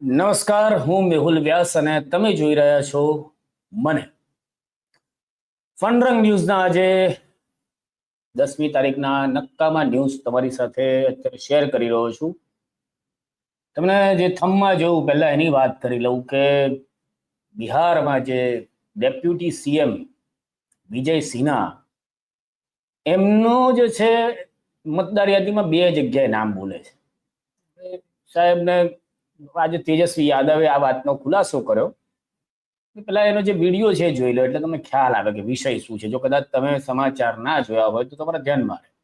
નમસ્કાર, હું મેહુલ વ્યાસ અને તમે જોઈ રહ્યા છો મને. ફનરંગ ન્યૂઝના આજે દસમી તારીખના નક્કામાં ન્યૂઝ તમારી સાથે અત્યારે શેર કરી રહ્યો છું. તમને જે થમમાં જોયું પહેલા એની વાત કરી લઉં કે બિહારમાં જે ડેપ્યુટી સીએમ વિજય સિન્હા, એમનો જે છે, મતદાર યાદીમાં બે જગ્યાએ નામ બોલે છે. સાહેબને આજે તેજસ્વી યાદવે આ વાતનો ખુલાસો કર્યો. પેલા એનો જે વીડિયો છે જોઈ લો, એટલે તમને ખ્યાલ આવે કે વિષય શું છે. જો કદાચ તમે સમાચાર ના જોયા હોય તો તમારા આવે वोट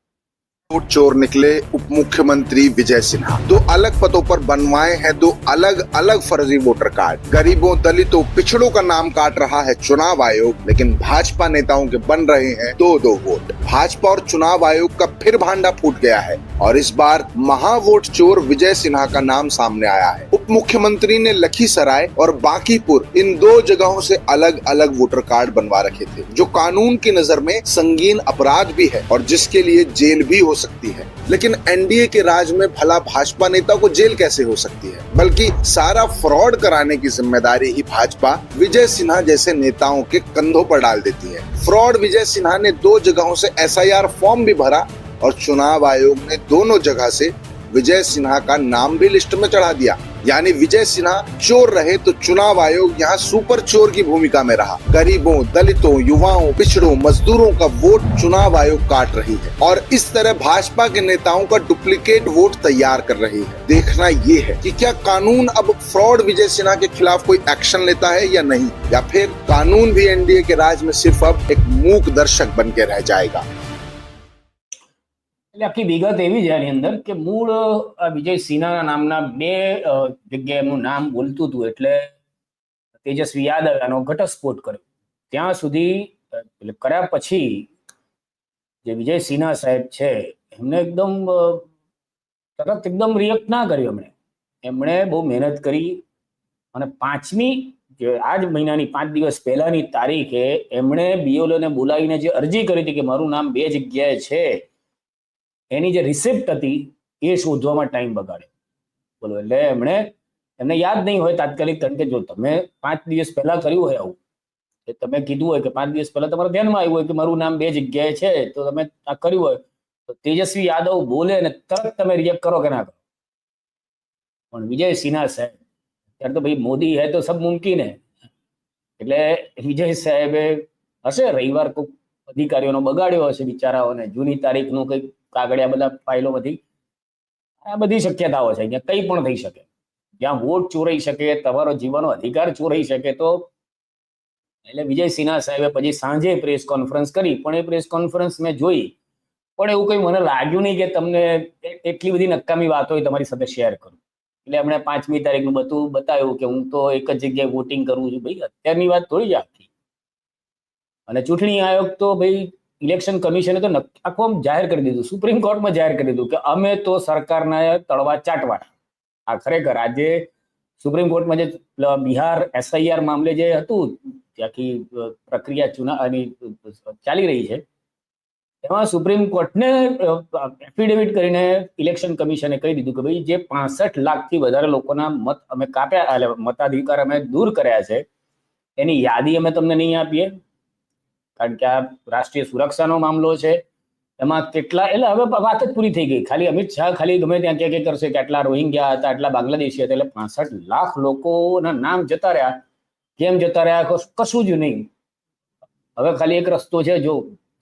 चोर निकले उप मुख्यमंत्री विजय सिन्हा। दो अलग पदों पर बनवाए हैं दो अलग अलग फर्जी वोटर कार्ड। गरीबों, दलितों, पिछड़ों का नाम काट रहा है चुनाव आयोग, लेकिन भाजपा नेताओं के बन रहे हैं दो दो वोट। भाजपा और चुनाव आयोग का फिर भांडा फूट गया है और इस बार महावोट चोर विजय सिन्हा का नाम सामने आया है। उप मुख्यमंत्री ने लखीसराय और बांकीपुर इन दो जगहों से अलग अलग वोटर कार्ड बनवा रखे थे, जो कानून की नज़र में संगीन अपराध भी है और जिसके लिए जेल भी हो सकती है। लेकिन एनडीए के राज में भला भाजपा नेता को जेल कैसे हो सकती है? बल्कि सारा फ्रॉड कराने की ज़िम्मेदारी ही भाजपा विजय सिन्हा जैसे नेताओं के कंधों पर डाल देती है। फ्रॉड विजय सिन्हा ने दो जगहों से एसआईआर फॉर्म भी भरा और चुनाव आयोग ने दोनों जगह से विजय सिन्हा का नाम भी लिस्ट में चढ़ा दिया। यानी विजय सिन्हा चोर रहे तो चुनाव आयोग यहाँ सुपर चोर की भूमिका में रहा। गरीबों, दलितों, युवाओं, पिछड़ों, मजदूरों का वोट चुनाव आयोग काट रही है और इस तरह भाजपा के नेताओं का डुप्लीकेट वोट तैयार कर रही है। देखना ये है कि क्या कानून अब फ्रॉड विजय सिन्हा के खिलाफ कोई एक्शन लेता है या नहीं, या फिर कानून भी एनडीए के राज में सिर्फ़ अब एक मूक दर्शक बन के रह जाएगा। એટલે આખી વિગત એવી છે આની અંદર કે મૂળ વિજય સિન્હાના નામના બે જગ્યાએ એમનું નામ બોલતું હતું એટલે તેજસ્વી યાદવ ઘટસ્ફોટ કર્યો. ત્યાં સુધી એટલે કર્યા પછી જે વિજય સિન્હા સાહેબ છે, એમને એકદમ તરત એકદમ રિએક્ટ ના કર્યું એમણે. એમણે બહુ મહેનત કરી અને પાંચમી, જે આ જ મહિનાની પાંચ દિવસ પહેલાની તારીખે એમણે બીઓલોને બોલાવીને જે અરજી કરી હતી કે મારું નામ બે જગ્યાએ છે એની જે રિસિપ્ટ હતી, એ શોધવામાં ટાઈમ બગાડ્યો. બોલો, એટલે એમણે, એમને યાદ નહીં હોય તાત્કાલિક કારણ કે જો તમે પાંચ દિવસ પહેલા કર્યું હોય આવું કે તમે કીધું હોય કે પાંચ દિવસ પહેલા તમારા ધ્યાનમાં આવ્યું હોય કે મારું નામ બે જગ્યાએ છે, તો તમે આ કર્યું હોય, તો તેજસ્વી યાદવ બોલે અને તરત તમે રિએક્ટ કરો કે ના કરો. પણ વિજય સિન્હા સાહેબ ત્યારે તો ભાઈ મોદી હે તો સબ મુમકિન હે. એટલે વિજય સાહેબે હશે, રવિવાર કોઈક અધિકારીઓનો બગાડ્યો હશે બિચારાઓને, જૂની તારીખનું કંઈક કાગળિયા બધા ફાઇલો બધી. આ બધી શક્યતાઓ છે. અહીંયા કંઈ પણ થઈ શકે. જ્યાં વોટ ચોરાઈ શકે, તમારો જીવનનો અધિકાર ચોરાઈ શકે તો એટલે વિજય સિન્હા સાહેબે પછી સાંજે પ્રેસ કોન્ફરન્સ કરી. પણ એ પ્રેસ કોન્ફરન્સ મેં જોઈ. પણ એવું કંઈ મને લાગ્યું નહીં કે તમને એટલી બધી નકામી વાતો તમારી સાથે શેર કરું. એટલે એમણે પાંચમી તારીખનું બધું બતાવ્યું કે હું તો એક જ જગ્યાએ વોટિંગ કરું છું. ભાઈ, અત્યારની વાત થોડી જ આખી. અને ચૂંટણી આયોગ તો ભાઈ ઇલેક્શન કમિશને તો આખું આમ જાહેર કરી દીધું. સુપ્રીમ કોર્ટમાં જાહેર કરી દીધું કે અમે તો સરકારના તળવા ચાટવાના. આ ખરેખર આજે સુપ્રીમ કોર્ટમાં જે બિહાર એસઆઈઆર મામલે જે હતું આખી પ્રક્રિયા ચુના, આની ચાલી રહી છે. એમાં સુપ્રીમ કોર્ટને એફિડેવિટ કરીને ઇલેક્શન કમિશને કહી દીધું કે ભાઈ, જે પાસઠ લાખથી વધારે લોકોના મત અમે કાપ્યા, એટલે મતાધિકાર અમે દૂર કર્યા છે, એની યાદી અમે તમને નહીં આપીએ. કારણ કે આ રાષ્ટ્રીય સુરક્ષાનો મામલો છે. એમાં કેટલા એટલે હવે વાત જ પૂરી થઈ ગઈ. ખાલી અમિત શાહ ખાલી ગમે ત્યાં કે કે કરશે કે આટલા રોહિંગ્યા હતા, આટલા બાંગ્લાદેશી હતા, એટલે પાસઠ લાખ લોકોના નામ જતા રહ્યા. કેમ જતા રહ્યા? કશું જ નહીં. હવે ખાલી એક રસ્તો છે, જો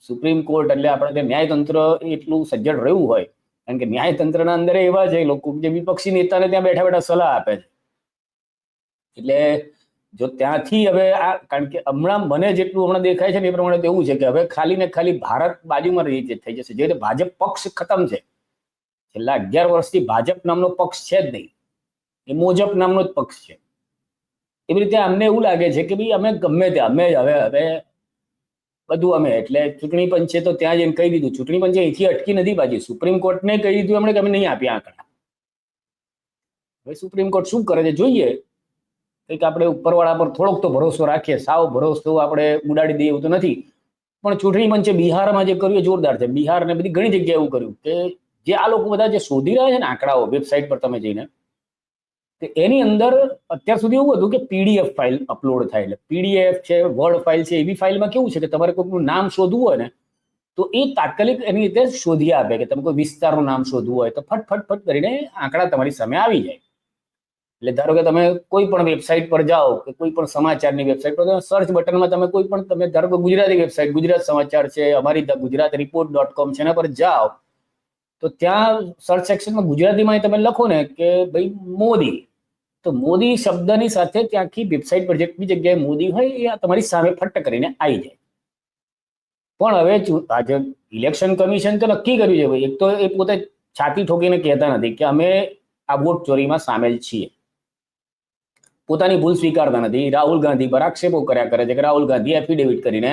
સુપ્રીમ કોર્ટ એટલે આપણે કે ન્યાયતંત્ર એટલું સજ્જડ રહ્યું હોય, કારણ કે ન્યાયતંત્રના અંદર એવા છે લોકો, જે વિપક્ષી નેતાને ત્યાં બેઠા બેઠા સલાહ આપે છે. એટલે જો ત્યાંથી હવે આ, કારણ કે હમણાં મને જેટલું હમણાં દેખાય છે ને એ પ્રમાણે તો એવું છે કે હવે ખાલી ને ખાલી ભારત બાજુમાં રહી થઈ જશે. જે ભાજપ પક્ષ ખતમ છે. છેલ્લા અગિયાર વર્ષથી ભાજપ નામનો પક્ષ છે જ નહીં. એ મોજપ નામનો જ પક્ષ છે. એવી રીતે અમને એવું લાગે છે કે ભાઈ અમે ગમે તે, અમે હવે હવે બધું અમે, એટલે ચૂંટણી પંચે તો ત્યાં જઈને કહી દીધું. ચૂંટણી પંચે અહીંથી અટકી નથી બાજી. સુપ્રીમ કોર્ટને કહી દીધું એમણે કે અમે નહીં આપ્યા આંકડા. હવે સુપ્રીમ કોર્ટ શું કરે છે? જોઈએ. કંઈક આપણે ઉપરવાળા પર થોડોક તો ભરોસો રાખીએ, સાવ ભરોસો આપણે ઉડાડી દઈએ એવું તો નથી. પણ ચૂંટણી પંચે બિહારમાં જે કર્યું જોરદાર છે. બિહાર ને બધી ઘણી જગ્યાએ એવું કર્યું કે જે આ લોકો બધા જે શોધી રહ્યા છે ને આંકડાઓ વેબસાઇટ પર તમે જઈને તો એની અંદર અત્યાર સુધી એવું હતું કે પીડીએફ ફાઇલ અપલોડ થાય. એટલે પીડીએફ છે વર્ડ ફાઇલ છે, એવી ફાઇલમાં કેવું છે કે તમારે કોઈકનું નામ શોધવું હોય ને, તો એ તાત્કાલિક એની રીતે શોધી આપે કે તમે કોઈ વિસ્તારનું નામ શોધવું હોય તો ફટ ફટ ફટ કરીને આંકડા તમારી સામે આવી જાય. એટલે ધારો કે તમે કોઈ પણ વેબસાઇટ પર જાઓ કે કોઈ પણ સમાચારની વેબસાઇટ પર સર્ચ બટનમાં તમે કોઈ પણ, તમે ધારો કે ગુજરાતી વેબસાઇટ ગુજરાત સમાચાર છે, અમારી ગુજરાત રિપોર્ટ ડોટ કોમ છે એના પર જાઓ, તો ત્યાં સર્ચ સેક્શનમાં ગુજરાતીમાં તમે લખો ને કે ભાઈ મોદી. તો મોદી શબ્દની સાથે ત્યાંથી વેબસાઇટ પર જેટલી જગ્યાએ મોદી હોય, એ તમારી સામે ફટ કરીને આવી જાય. પણ હવે આજે ઇલેક્શન કમિશન તો નક્કી કર્યું છે ભાઈ, એક તો એ પોતે છાતી ઠોકીને કહેતા નથી કે અમે આ વોટ ચોરીમાં સામેલ છીએ. પોતાની ભૂલ સ્વીકારતા નથી. રાહુલ ગાંધી પર આક્ષેપો કર્યા કરે છે કે રાહુલ ગાંધી એફિડેવિટ કરીને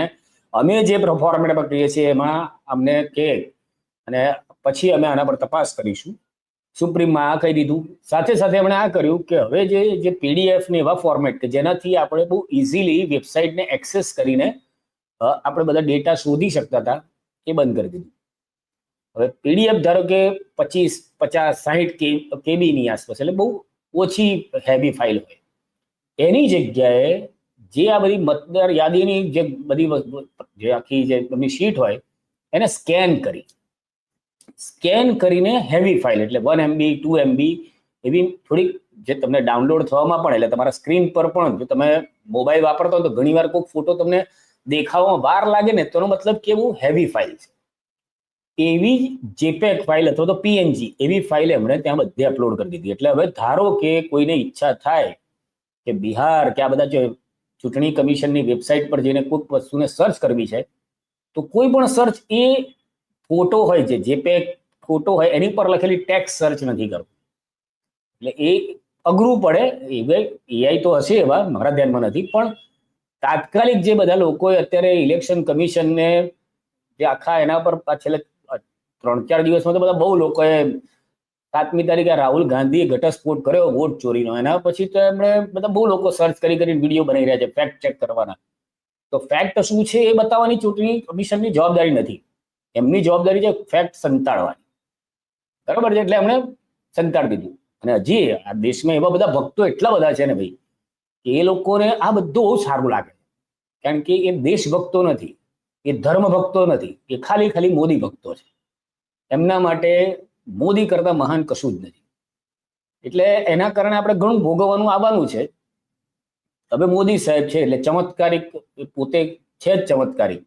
અમે જે પ્રફોર્મેટ કરીએ છીએ એમાં અમને કે અને પછી અમે આના પર તપાસ કરીશું. સુપ્રીમમાં આ કહી દીધું. સાથે સાથે એમણે આ કર્યું કે હવે જે જે પીડીએફ ને એવા ફોર્મેટ કે જેનાથી આપણે બહુ ઇઝીલી વેબસાઇટને એક્સેસ કરીને આપણે બધા ડેટા શોધી શકતા હતા એ બંધ કરી દીધું. હવે પીડીએફ ધારો કે પચીસ, પચાસ, સાહીઠ કે, કેબીની આસપાસ, એટલે બહુ ઓછી હેવી ફાઇલ હોય. એની જગ્યાએ જે આ બધી મતદાર યાદીની જે બધી જે આખી જે એમની શીટ હોય, એને સ્કેન કરી. સ્કેન કરીને હેવી ફાઇલ એટલે વન એમબી ટુ એમબી એવી થોડીક જે તમને ડાઉનલોડ થવામાં પણ, એટલે તમારા સ્ક્રીન પર પણ, જો તમે મોબાઈલ વાપરતા હો તો ઘણીવાર કોઈક ફોટો તમને દેખાવામાં વાર લાગે ને, તો મતલબ કેવું હેવી ફાઇલ છે. એવી જેપેક ફાઇલ અથવા તો પીએનજી એવી ફાઇલ એમણે ત્યાં બધે અપલોડ કરી દીધી. એટલે હવે ધારો કે કોઈને ઈચ્છા થાય કે બિહાર કે આ બધા જે ચૂંટણી કમિશનની વેબસાઇટ પર જઈને કોઈક વસ્તુને સર્ચ કરવી છે, તો કોઈ પણ સર્ચ એ ફોટો હોય છે જેપેક ફોટો હોય એની પર લખેલી ટેક્સ સર્ચ નથી કરવું. એટલે એ અઘરું પડે, એ એઆઈ તો હશે એવા, મારા ધ્યાનમાં નથી, પણ તાત્કાલિક જે બધા લોકોએ અત્યારે ઇલેક્શન કમિશનને જે આખા એના પર છેલ્લે ત્રણ ચાર દિવસમાં તો બધા બહુ લોકોએ સાતમી તારીખે રાહુલ ગાંધીએ ઘટસ્ફોટ કર્યો, વોટ ચોરીનો. એના પછી તો એમણે બધા બહુ લોકો સર્ચ કરી કરીને વીડિયો બનાવી રહ્યા છે ફેક્ટ ચેક કરવાના. તો ફેક્ટ શું છે એ બતાવવાની ચૂંટણી કમિશનની જવાબદારી નથી. એમની જવાબદારી છે ફેક્ટ સંતાડવાની. બરાબર છે? એટલે એમણે સંતાડી દીધું. અને હજી આ દેશમાં એવા બધા ભક્તો એટલા બધા છે ને ભાઈ કે એ લોકોને આ બધું બહુ સારું લાગે કારણ કે એ દેશભક્તો નથી, એ ધર્મ ભક્તો નથી, એ ખાલી ખાલી મોદી ભક્તો છે. એમના માટે મોદી કરતા મહાન કશું જ નથી. એટલે એના કારણે આપણે ઘણું ભોગવવાનું આવવાનું છે. હવે મોદી સાહેબ છે એટલે ચમત્કારિક પોતે છે જ ચમત્કારિક.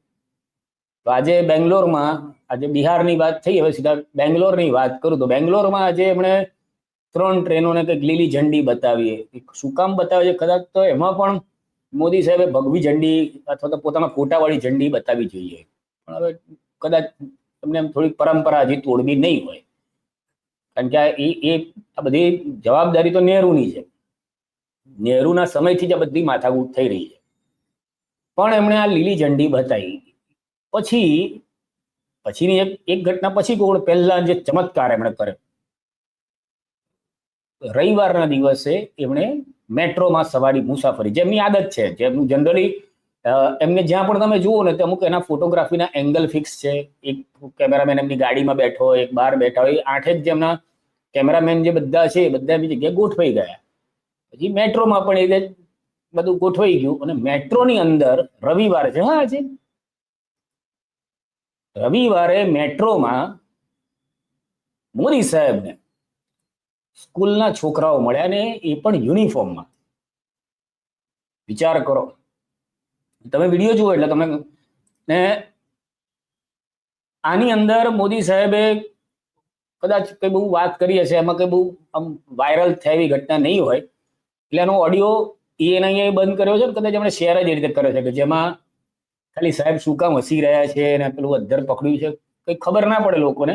તો આજે બેંગ્લોરમાં, આજે બિહારની વાત થઈ, હવે સીધા બેંગ્લોરની વાત કરું તો બેંગ્લોરમાં આજે એમણે ત્રણ ટ્રેનોને કંઈક લીલી ઝંડી બતાવી શું કામ બતાવે છે કદાચ તો એમાં પણ મોદી સાહેબે ભગવી ઝંડી અથવા તો પોતાના ફોટાવાળી ઝંડી બતાવી જોઈએ. પણ હવે કદાચ તમને એમ થોડીક પરંપરા હજી તોડવી નહીં હોય. કારણ કે આ એ આ બધી જવાબદારી તો નહેરુની છે. નહેરુના સમયથી જ આ બધી માથાકૂટ થઈ રહી છે. પણ એમણે આ લીલી ઝંડી બતાવી. પછી, પછીની એક એક ઘટના પછી કોણ? પહેલા જે ચમત્કાર એમણે કર્યો. રવિવારના દિવસે એમણે મેટ્રોમાં સવારી મુસાફરી, જેમની આદત છે, જેમનું જનરલી એમને જ્યાં પણ તમે જુઓ ને, તો અમુક એના ફોટોગ્રાફીના એંગલ ફિક્સ છે. એક કેમેરામેન એમની ગાડીમાં બેઠો એક બહાર બેઠા હોય આઠે જ જેમના કેમેરામેન જે બધા છે બધા એમની જગ્યાએ ગોઠવાઈ ગયા. પછી મેટ્રોમાં પણ એ બધું ગોઠવાઈ ગયું અને મેટ્રોની અંદર રવિવાર છે, હા છે રવિવારે મેટ્રોમાં મોદી સાહેબને સ્કૂલના છોકરાઓ મળ્યા ને એ પણ યુનિફોર્મમાં. વિચાર કરો. તમે વીડિયો જુઓ એટલે તમે ને આની અંદર મોદી સાહેબે કદાચ કઈ બહુ વાત કરી હશે એમાં કઈ બહુ આમ વાયરલ થયેલી ઘટના નહીં હોય. એટલે એનો ઓડિયો એને અહીંયા બંધ કર્યો છે કદાચ એમણે શેર જ એ રીતે કર્યો છે કે જેમાં ખાલી સાહેબ શું કામ હસી રહ્યા છે અને પેલું અધ્ધર પકડ્યું છે, કઈ ખબર ના પડે લોકોને.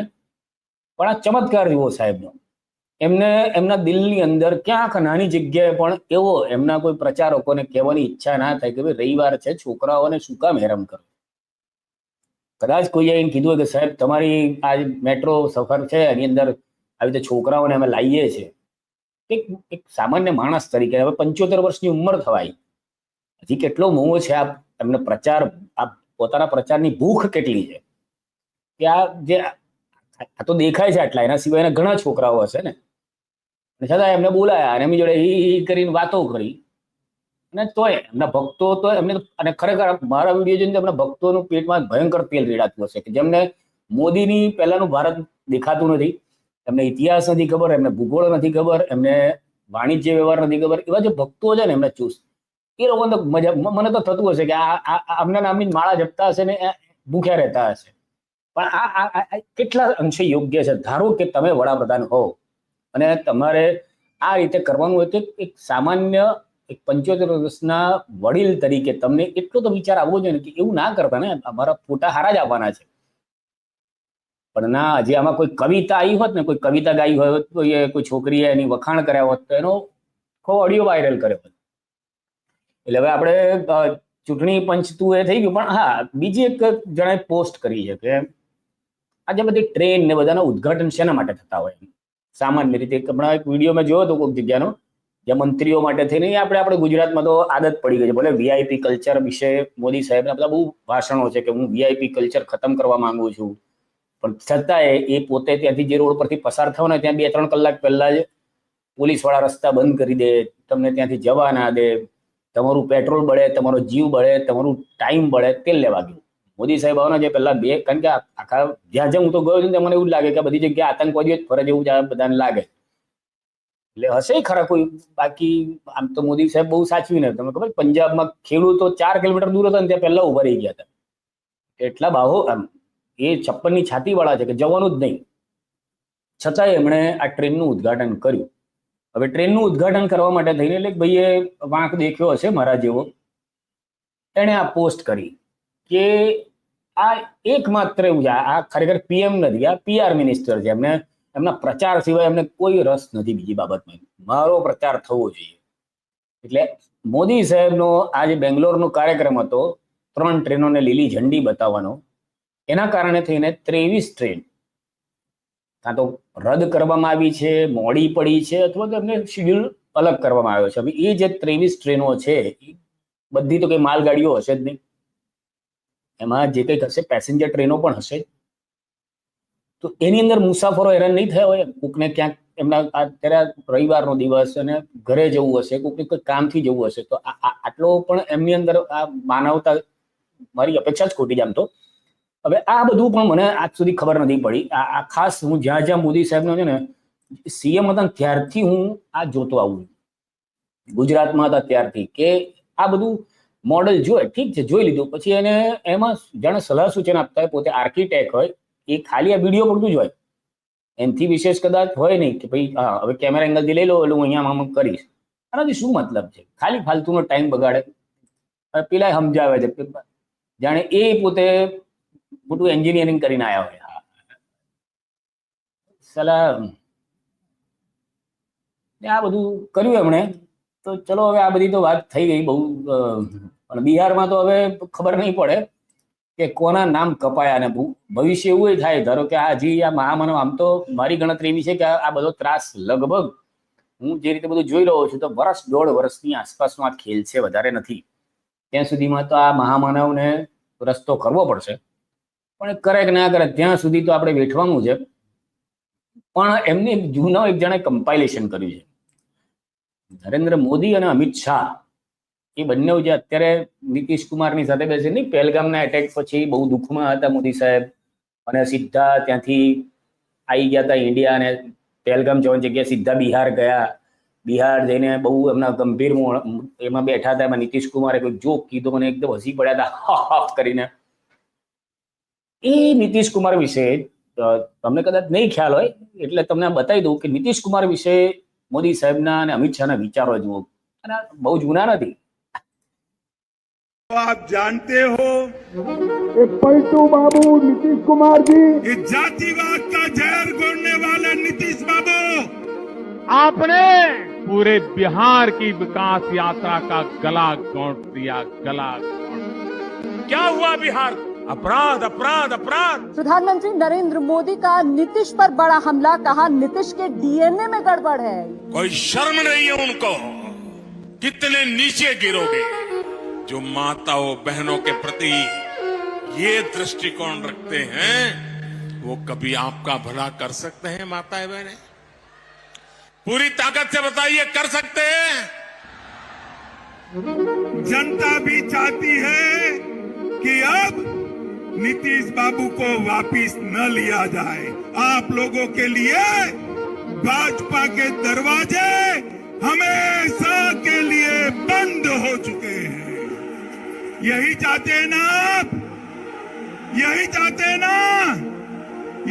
પણ આ ચમત્કાર જુઓ સાહેબનો. એમને, એમના દિલની અંદર ક્યાંક નાની જગ્યાએ પણ એવો એમના કોઈ પ્રચારકોને કહેવાની ઈચ્છા ના થાય કે ભાઈ રવિવાર છે, છોકરાઓને શું કામ હેરાન કરો. કદાચ કોઈએ એમ કીધું કે, સાહેબ, તમારી આ મેટ્રો સફર છે, એની અંદર આવી રીતે છોકરાઓને અમે લાવીએ છીએ. એક એક સામાન્ય માણસ તરીકે, હવે પંચોતેર વર્ષની ઉંમર થવાય. હજી કેટલો મોંઘો છે આ, એમને પ્રચાર, આ પોતાના પ્રચારની ભૂખ કેટલી છે? કે આ જે, આ તો દેખાય છે આટલા, એના સિવાયના ઘણા છોકરાઓ હશે ને? અને છતાં એમને બોલાયા અને એમની જોડે એ કરીને વાતો કરી. અને તોય એમના ભક્તો તો એમને અને ખરેખર મારા વીડિયો જોઈને એમના ભક્તોનું પેટમાં ભયંકર તેલ રેડાતું હશે કે જેમને મોદીની પહેલાનું ભારત દેખાતું નથી, એમને ઇતિહાસ નથી ખબર, એમને ભૂગોળ નથી ખબર, એમને વાણિજ્ય વ્યવહાર નથી ખબર, એવા જે ભક્તો છે ને એમને ચૂસ એ લોકોને તો મજા મને તો થતું હશે કે આ આમના નામની માળા જપતા હશે ને ભૂખ્યા રહેતા હશે. પણ આ કેટલા અંશે યોગ્ય છે? ધારો કે તમે વડાપ્રધાન હો અને તમારે આ રીતે કરવાનું હોય તો એક સામાન્ય એક પંચોતેર વર્ષના વડીલ તરીકે તમને એટલો તો વિચાર આવવો જોઈએ કે એવું ના કરતા ને, અમારા ફોટા હારા જ આવવાના છે. પણ ના, હજી આમાં કોઈ કવિતા આવી હોત ને, કોઈ કવિતા ગાઈ હોય તો એ કોઈ છોકરીએ એની વખાણ કર્યા હોત, તો એનો ખો ઓડિયો વાયરલ કર્યો હોત. એટલે હવે આપણે ચૂંટણી પંચ તું એ થઈ ગયું, પણ હા, બીજી એક જણાએ પોસ્ટ કરી છે કે આજે બધી ટ્રેન ને બધાના ઉદ્ઘાટન શેના માટે થતા હોય? સામાન્ય રીતે હમણાં એક વીડિયો મેં જોયો હતો કોઈક જગ્યાનો. જ્યાં મંત્રીઓ માટે થઈને આપણે આપણે ગુજરાતમાં તો આદત પડી ગઈ છે. ભલે વીઆઈપી કલ્ચર વિશે મોદી સાહેબના બધા બહુ ભાષણો છે કે હું વીઆઈપી કલ્ચર ખતમ કરવા માંગુ છું. પણ છતાંય એ પોતે ત્યાંથી જે રોડ પરથી પસાર થયો ને ત્યાં બે ત્રણ કલાક પહેલા જ પોલીસવાળા રસ્તા બંધ કરી દે, તમને ત્યાંથી જવા ના દે, તમારું પેટ્રોલ બળે, તમારો જીવ બળે, તમારું ટાઈમ બળે, તેલ લેવા ગયું. મોદી સાહેબ આવવાના જે પહેલા બે, કારણ કે આખા, જ્યાં જ્યાં હું તો ગયો છું ને મને એવું લાગે કે બધી જગ્યાએ આતંકવાદીઓ જ ફરજ એવું બધાને લાગે. એટલે હશે ખરા કોઈ? બાકી આમ તો મોદી સાહેબ બહુ સાચવીને તમે ખબર પંજાબમાં ખેડૂતો ચાર કિલોમીટર દૂર હતા ને ત્યાં પહેલા ઊભા રહી ગયા હતા. એટલા બાહો આમ, એ છપ્પનની છાતી વાળા છે કે જવાનું જ નહીં. છતાંય એમણે આ ટ્રેનનું ઉદ્ઘાટન કર્યું. હવે ટ્રેનનું ઉદ્ઘાટન કરવા માટે થઈને એટલે ભાઈએ વાંક દેખ્યો હશે મારા જેવો. એણે આ પોસ્ટ કરી કે આ એકમાત્ર એવું છે, આ ખરેખર પીએમ નથી, આ પીઆર મિનિસ્ટર છે. એમને એમના પ્રચાર સિવાય એમને કોઈ રસ નથી બીજી બાબતમાં. મારો પ્રચાર થવો જોઈએ. એટલે મોદી સાહેબનો આજે બેંગ્લોરનો કાર્યક્રમ હતો, ત્રણ ટ્રેનોને લીલી ઝંડી બતાવવાનો. એના કારણે થઈને ત્રેવીસ ટ્રેન. કાં તો રદ કરવામાં આવી છે, મોડી પડી છે, અથવા તો એમને શેડ્યુલ અલગ કરવામાં આવ્યો છે. હવે એ જે ત્રેવીસ ટ્રેનો છે બધી તો કઈ માલગાડીઓ હશે જ નહીં. એમાં જે કંઈક હશે પેસેન્જર ટ્રેનો પણ હશે. તો એની અંદર મુસાફરો હેરાન નહીં થયા હોય? કોકને ક્યાંક એમના અત્યારે રવિવારનો દિવસ અને ઘરે જવું હશે, કોકને કોઈ કામથી જવું હશે, તો આટલો પણ એમની અંદર આ માનવતા મારી અપેક્ષા જ ખોટી જામ તો. હવે આ બધું પણ મને આજ સુધી ખબર નથી પડી. આ ખાસ હું જ્યાં જ્યાં મોદી સાહેબનો છે ને, સીએમ હતા ત્યારથી હું આ જોતો આવું. ગુજરાતમાં હતા ત્યારથી કે આ બધું મોડલ જોય, ઠીક છે, જોઈ લીધું. પછી એને એમાં જાણે સલાહ સૂચન આપતા હોય, પોતે આર્કિટેક્ટ હોય એ ખાલી આ વીડિયો પડતું જ હોય. એનથી વિશેષ કદાચ હોય નહીં કે ભાઈ, હા, હવે કેમેરા એંગલથી લઈ લો એટલે હું અહીંયા આમ કરીશ. આનાથી શું મતલબ છે? ખાલી ફાલતુનો ટાઈમ બગાડે. પેલા સમજાવે છે જાણે એ પોતે મોટું એન્જિનિયરિંગ કરીને આવ્યા હોય. સલાહ આ બધું કર્યું એમણે. તો ચલો હવે આ બધી તો વાત થઈ ગઈ બહુ બિહારમાં તો હવે ખબર નહીં પડે. કે કોના નામ કપાયા અને ભવિષ્ય એવું થાય. ધારો કે આ હજી આ મહામાનવ આમ તો મારી ગણતરી એવી છે કે આ બધો ત્રાસ લગભગ હું જે રીતે બધું જોઈ રહ્યો છું તો વર્ષ દોઢ વર્ષની આસપાસનો આ ખેલ છે, વધારે નથી. ત્યાં સુધીમાં તો આ મહામાનવને રસ્તો કરવો પડશે. પણ કરે કે ના કરે, ત્યાં સુધી તો આપણે વેઠવાનું છે. પણ એમની જૂનો એક જણે કમ્પાઇલેશન કર્યું છે. નરેન્દ્ર મોદી અને અમિત શાહ એ બંને જે અત્યારે નીતિશ કુમારની સાથે બેસે નહીં પહેલગામના એટેક પછી બહુ દુઃખમાં હતા મોદી સાહેબ. અને સીધા ત્યાંથી આવી ગયા હતા ઇન્ડિયા અને પહેલગામ જવાની જગ્યાએ સીધા બિહાર ગયા. બિહાર જઈને બહુ એમના ગંભીર એમાં બેઠા હતા એમાં નીતિશ કુમારે કોઈ જોક કીધો મને એકદમ હસી પડ્યા હતા, હા હા કરીને. એ નીતિશ કુમાર વિશે તમને કદાચ નહીં ખ્યાલ હોય, એટલે તમને બતાવી દઉં કે નીતિશ કુમાર વિશે મોદી સાહેબના અને અમિત શાહના વિચારો જુઓ. અને બહુ જૂના નથી. तो आप जानते हो एक पलटू बाबू नीतीश कुमार जी। कि जातिवाद का जहर घोड़ने वाले नीतीश बाबू। आपने पूरे बिहार की विकास यात्रा का गला घोंट दिया गला क्या हुआ बिहार? अपराध अपराध अपराध। प्रधानमंत्री नरेंद्र मोदी का नीतीश पर बड़ा हमला कहा नीतीश के डीएनए में गड़बड़ है। कोई शर्म नहीं है उनको। कितने नीचे गिरोगे? जो माताओं बहनों के प्रति ये दृष्टिकोण रखते हैं, वो कभी आपका भला कर सकते हैं, माताएँ बहने? पूरी ताकत से बताइए, कर सकते हैं? जनता भी चाहती है कि अब नीतीश बाबू को वापिस न लिया जाए। आप लोगों के लिए भाजपा के दरवाजे हमेशा के लिए बंद हो चुके हैं यही चाहते हैं ना? आप यही चाहते हैं ना?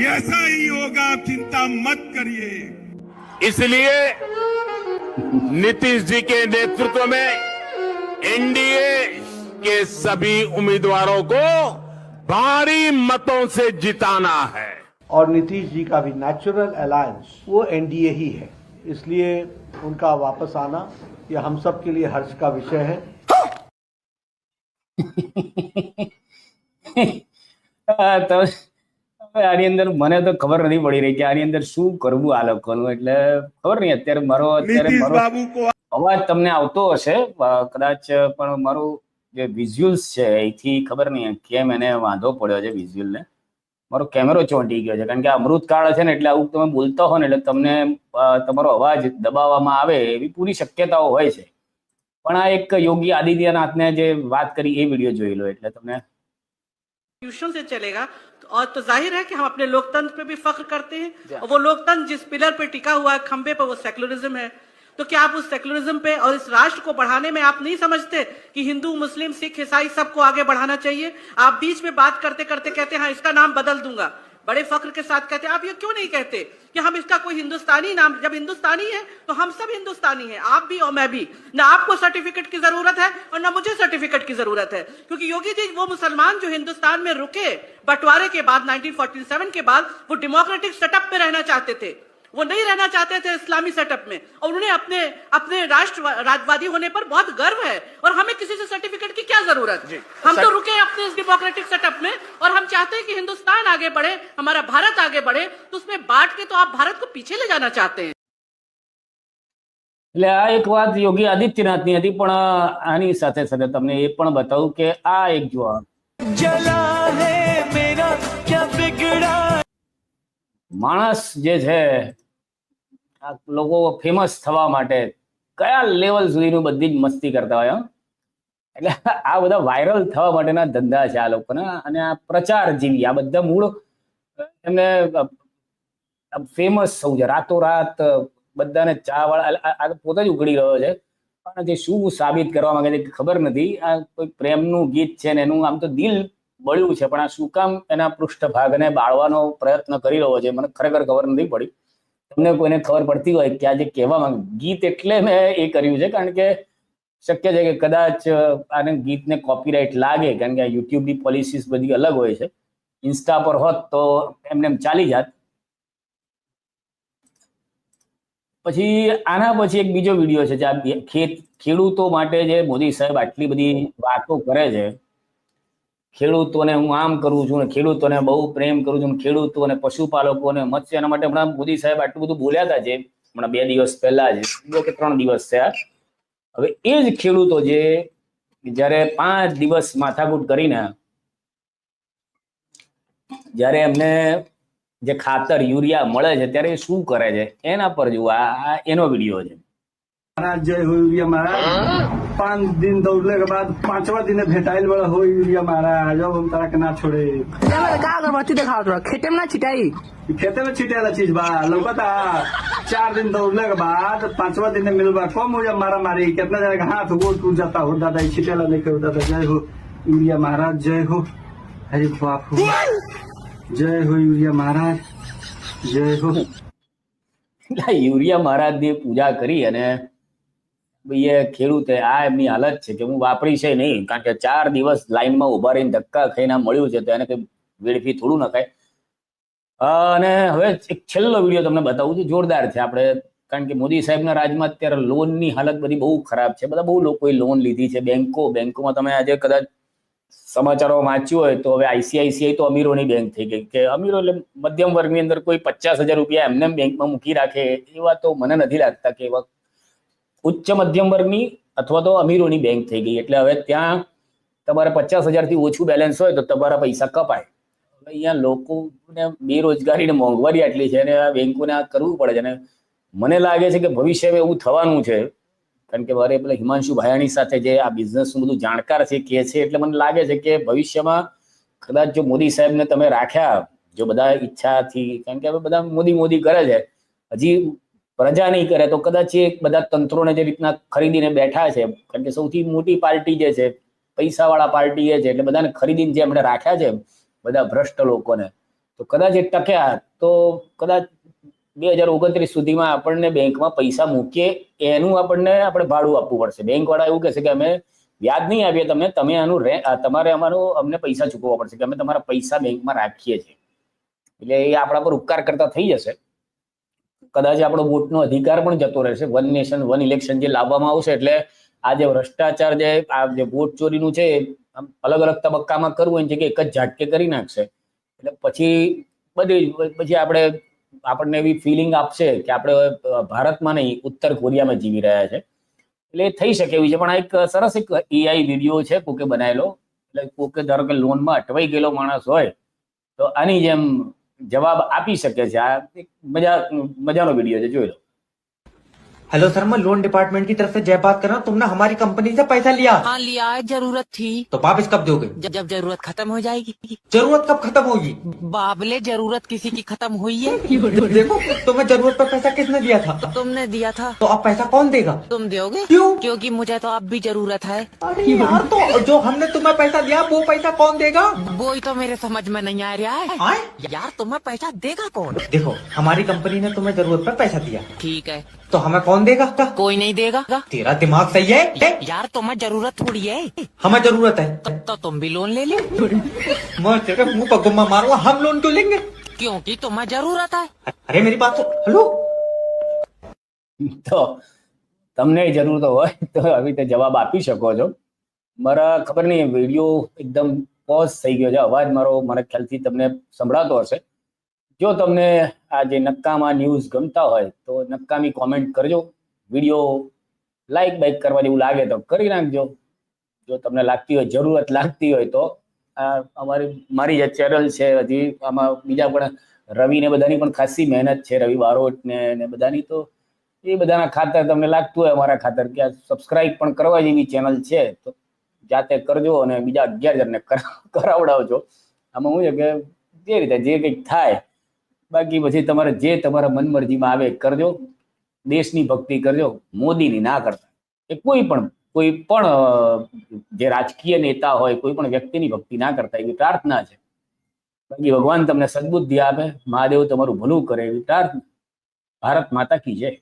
ऐसा ही होगा आप चिंता मत करिए। इसलिए नीतीश जी के नेतृत्व में एनडीए के सभी उम्मीदवारों को भारी मतों से जिताना है। और नीतीश जी का भी नेचुरल अलायंस वो एनडीए ही है। इसलिए उनका वापस आना ये हम सब के लिए हर्ष का विषय है। તો આની અંદર મને તો ખબર નથી પડી રહી કે આની અંદર શું કરવું આ લોકોનું. એટલે ખબર નહીં અત્યારે મારો અત્યારે મારો અવાજ તમને આવતો હશે કદાચ પણ મારું જે વિઝ્યુઅલ્સ છે એથી ખબર નહીં કેમ એને વાંધો પડ્યો છે વિઝ્યુઅલને મારો કેમેરો ચોંટી ગયો છે કારણ કે અમૃત કાળ છે ને એટલે આવું તમે બોલતા હો ને એટલે તમને તમારો અવાજ દબાવવામાં આવે એવી પૂરી શક્યતાઓ હોય છે. પણ આ એક યોગી આદિત્યનાથને જે વાત કરી એ વિડીયો જોઈ લો એટલે તમને ट्यूशन से चलेगा तो और तो जाहिर है कि हम अपने लोकतंत्र पे भी फख्र करते हैं और वो लोकतंत्र जिस पिलर पे टिका हुआ है खंबे पर वो सेकुलरिज्म है तो क्या आप उस सेकुलरिज्म पे और इस राष्ट्र को बढ़ाने में आप नहीं समझते कि हिंदू मुस्लिम सिख ईसाई सबको आगे बढ़ाना चाहिए आप बीच में बात करते करते कहते हैं हाँ इसका नाम बदल दूंगा बड़े फख्र के साथ कहते, आप ये क्यों नहीं कहते कि हम इसका कोई हिंदुस्तानी नाम, जब हिंदुस्तानी है तो हम सब हिंदुस्तानी हैं, आप भी और मैं भी। ना आपको सर्टिफिकेट की ज़रूरत है और ना मुझे सर्टिफिकेट की ज़रूरत है। क्योंकि योगी जी, वो मुसलमान जो हिंदुस्तान में रुके, बंटवारे के बाद 1947 के बाद, वो डेमोक्रेटिक सेटअप में रहना चाहते थे। वो नहीं रहना चाहते थे इस्लामी सेटअप में और उन्हें अपने अपने राष्ट्र राजवादी होने पर बहुत गर्व है और हमें किसी से सर्टिफिकेट की क्या जरूरत हम तो रुके अपने इस डेमोक्रेटिक सेटअप में और हम चाहते हैं कि हिंदुस्तान आगे बढ़े हमारा भारत आगे बढ़े तो उसमें बांट के तो आप भारत को पीछे ले जाना चाहते हैं એટલે આ એક વાત યોગી આદિત્યનાથની હતી પણ આની સાથે સાથે તમને એ પણ બતાવું કે આ એક જો માણસ જે છે આ લોકો ફેમસ થવા માટે કયા લેવલ સુધીનું બધી જ મસ્તી કરતા હોય? એટલે આ બધા વાયરલ થવા માટેના ધંધા છે આ લોકોના. અને આ પ્રચાર જીવી, આ બધા મૂળ, એમને ફેમસ થવું છે. રાતોરાત બધાને ચા વાળા પોતે જ ઉઘડી રહ્યો છે. પણ જે શું સાબિત કરવા માંગે છે ખબર નથી. આ કોઈ પ્રેમનું ગીત છે ને એનું આમ તો દિલ બળ્યું છે, પણ આ શું કામ એના પૃષ્ઠભાગને બાળવાનો પ્રયત્ન કરી રહ્યો છે? મને ખરેખર ખબર નથી પડી. તમને કોઈને ખબર પડતી હોય કે આજે કહેવા માંગે. ગીત એટલે મેં એ કર્યું છે, કારણ કે શક્ય છે કે કદાચ આને ગીતને કોપીરાઇટ લાગે, કારણ કે આ યુટ્યુબની પોલિસીસ બધી અલગ હોય છે. ઇન્સ્ટા પર હોત તો એમને એમ ચાલી જાત. પછી આના પછી એક બીજો વીડિયો છે, જે ખેડૂતો માટે જે મોદી સાહેબ આટલી બધી વાતો કરે છે ખેડૂતોને હું આમ કરું છું ને ખેડૂતોને બહુ પ્રેમ કરું છું ખેડૂતો અને પશુપાલકો અને મત્સ્ય એના માટે હમણાં મોદી સાહેબ આટલું બધું બોલ્યા હતા જે, હમણાં બે દિવસ પહેલા જ, બે કે ત્રણ દિવસ થયા. હવે એ જ ખેડૂતો જે જ્યારે પાંચ દિવસ માથાકૂટ કરીને, જ્યારે એમને જે ખાતર યુરિયા મળે છે ત્યારે એ શું કરે છે? એના પર આ એનો વીડિયો છે. महाराज जय हो यूरिया महाराज पांच दिन दौड़ने के बाद पांचवा दिन भेटाइल बड़ा हो यूरिया महाराज अब हम तारा के ना छोड़े का अगरबत्ती देखाओ तोरा खेते में ना छिटाई ई खेते में छिटे वाला चीज बा लौकता चार दिन दौड़ने के बाद पांचवा दिन मिल बा कम हो जा मारा मारी कितना जने का हाथ गोड़ टूट जाता हो दादा ई छिटे वाला नहीं होता था जय हो यूरिया महाराज जय हो अरे बाप हो जय हो यूरिया महाराज जय हो એટલે આ યુરિયા મહારાજની પૂજા કરી અને ભાઈ એ ખેડૂતે આ એમની હાલત છે કે હું વાપરી છે નહીં, કારણ કે ચાર દિવસ લાઈનમાં ઊભા રહીને ધક્કા ખાઈને મળ્યું છે, તો એને કઈ વેડફી થોડું નખાય અને હવે એક છેલ્લો વીડિયો તમને બતાવું છું, જોરદાર છે આપણે, કારણ કે મોદી સાહેબના રાજમાં અત્યારે લોનની હાલત બધી બહુ ખરાબ છે, બધા બહુ લોકોએ લોન લીધી છે, બેંકો, બેંકોમાં તમે આજે કદાચ સમાચારો વાંચ્યું હોય તો હવે આઈસીઆઈસીઆઈ તો અમીરોની બેંક થઈ ગઈ, કે અમીરો એટલે મધ્યમ વર્ગની અંદર કોઈ પચાસ હજાર રૂપિયા એમને એમ બેંકમાં મૂકી રાખે, એવા તો મને નથી લાગતા કે એવા ઉચ્ચ મધ્યમ વર્ગની અથવા તો અમીરોની બેંક થઈ ગઈ. એટલે હવે ત્યાં તમારે પચાસ હજારથી ઓછું બેલેન્સ હોય તો તમારા પૈસા કપાય. અહીંયા લોકોને બેરોજગારી ને મોંઘવારી આટલી છે અને આ બેંકોને આ કરવું પડે છે. અને મને લાગે છે કે ભવિષ્યમાં એવું થવાનું છે. કારણ કે મારે પેલા હિમાંશુ ભાયાણી સાથે જે આ બિઝનેસનું બધું જાણકાર છે, કે છે, એટલે મને લાગે છે કે ભવિષ્યમાં કદાચ જો મોદી સાહેબને તમે રાખ્યા, જો બધા ઈચ્છાથી, કારણ કે હવે બધા મોદી મોદી કરે છે. હજી પ્રજા નહીં કરે, તો કદાચ એ બધા તંત્રોને જે રીતના ખરીદીને બેઠા છે, કારણ કે સૌથી મોટી પાર્ટી જે છે, પૈસાવાળા પાર્ટી એ છે, એટલે બધાને ખરીદીને જે એમણે રાખ્યા છે, બધા ભ્રષ્ટ લોકોને. તો કદાચ એ ટક્યા તો કદાચ બે હજાર ઓગણત્રીસ સુધીમાં આપણને બેંકમાં પૈસા મૂકીએ, એનું આપણને આપણે ભાડું આપવું પડશે. બેંકવાળા એવું એવું કહેશે કે અમે વ્યાજ નહીં આપીએ તમને તમે આનું રે તમારે અમારું, અમને પૈસા ચૂકવવા પડશે કે અમે તમારા પૈસા બેંકમાં રાખીએ છીએ. એટલે એ આપણા પર ઉપકાર કરતા થઈ જશે. કદાચ આપણો વોટનો અધિકાર પણ જતો રહેશે. વન નેશન વન ઇલેક્શન જે લાવવામાં આવશે એટલે આ જે ભ્રષ્ટાચાર જે, આ જે વોટ ચોરીનું છે અલગ અલગ તબક્કામાં કરવું એની જગ્યાએ એક જ ઝાટકે કરી નાખશે. એટલે પછી બધી પછી આપણે, આપણને એવી ફિલિંગ આપશે કે આપણે ભારતમાં નહીં, ઉત્તર કોરિયામાં જીવી રહ્યા છે. એટલે થઈ શકે એવી છે. પણ આ એક સરસ એક એઆઈ વીડિયો છે, કોકે બનાવેલો. એટલે કોકે ધારો કે લોનમાં અટવાઈ ગયેલો માણસ હોય, તો આની જેમ જવાબ આપી શકે છે. આ મજા મજાનો વીડિયો છે જોઈ લો. हेलो सर मैं लोन डिपार्टमेंट की तरफ़ से जय बात कर रहा हूँ। तुमने हमारी कंपनी से पैसा लिया। हाँ लिया है ज़रूरत थी। तो वापस कब दोगे? जब जब ज़रूरत खत्म हो जाएगी। ज़रूरत कब खत्म होगी? बाबले ज़रूरत किसी की खत्म हुई है। तो देखो तुम्हें ज़रूरत पर पैसा किसने दिया था? तुमने दिया था। तो अब पैसा कौन देगा? तुम दोगे? क्यों? क्योंकि मुझे तो अब भी ज़रूरत है। अरे यार तो जो हमने तुम्हें पैसा दिया वो पैसा कौन देगा? वो ही तो मेरे समझ में नहीं आ रहा है। यार तुम्हें पैसा देगा कौन? देखो हमारी कंपनी ने तुम्हें ज़रूरत पर पैसा दिया। ठीक है। तो हमें कौन देगा कोई नहीं देगा तेरा दिमाग सही है है? यार तुम्हें जरूरत थोड़ी है हमें जरूरत है तो, तो तुम भी लोन ले लो मैं तेरे मुंह पर गुम्मा मारूंगा हम लोन क्यों लेंगे क्योंकि तुम्हें जरूरत है अरे मेरी बात सुन हेलो તો તમને જરૂર તો હોય તો આવી રીતે જવાબ આપી શકો છો મારા ખબર નહીં વિડીયો એકદમ પોઝ થઈ ગયો છે અવાજ મારો મારા ખ્યાલથી તમને સંભળાતો હશે જો તમને આ જે નક્કામા ન્યૂઝ ગમતા હોય તો નક્કામી કોમેન્ટ કરજો. વીડિયો લાઈક બાઈક કરવા જેવું લાગે તો કરી નાખજો. જો તમને લાગતી હોય, જરૂરત લાગતી હોય તો આ અમારી, મારી જે ચેનલ છે હજી, આમાં બીજા પણ રવિ ને બધાની પણ ખાસી મહેનત છે, રવિ બારોટ ને ને બધાની તો એ બધાના ખાતર તમને લાગતું હોય અમારા ખાતર કે આ સબસ્ક્રાઇબ પણ કરવા જેવી ચેનલ છે, તો જાતે કરજો અને બીજા અગિયાર જણને કરાવડાવજો. આમાં શું છે કે જે રીતે જે કંઈક થાય બાકી પછી તમારે જે તમારા મનમરજીમાં આવે કરજો. દેશની ભક્તિ કરજો. મોદીની ના કરતા. એ કોઈ પણ કોઈ પણ જે રાજકીય નેતા હોય, કોઈ પણ વ્યક્તિની ભક્તિ ના કરતા, એવી પ્રાર્થના છે. બાકી ભગવાન તમને સદબુદ્ધિ આપે. મહાદેવ તમારું ભલું કરે એવી પ્રાર્થના. ભારત માતા કી જય.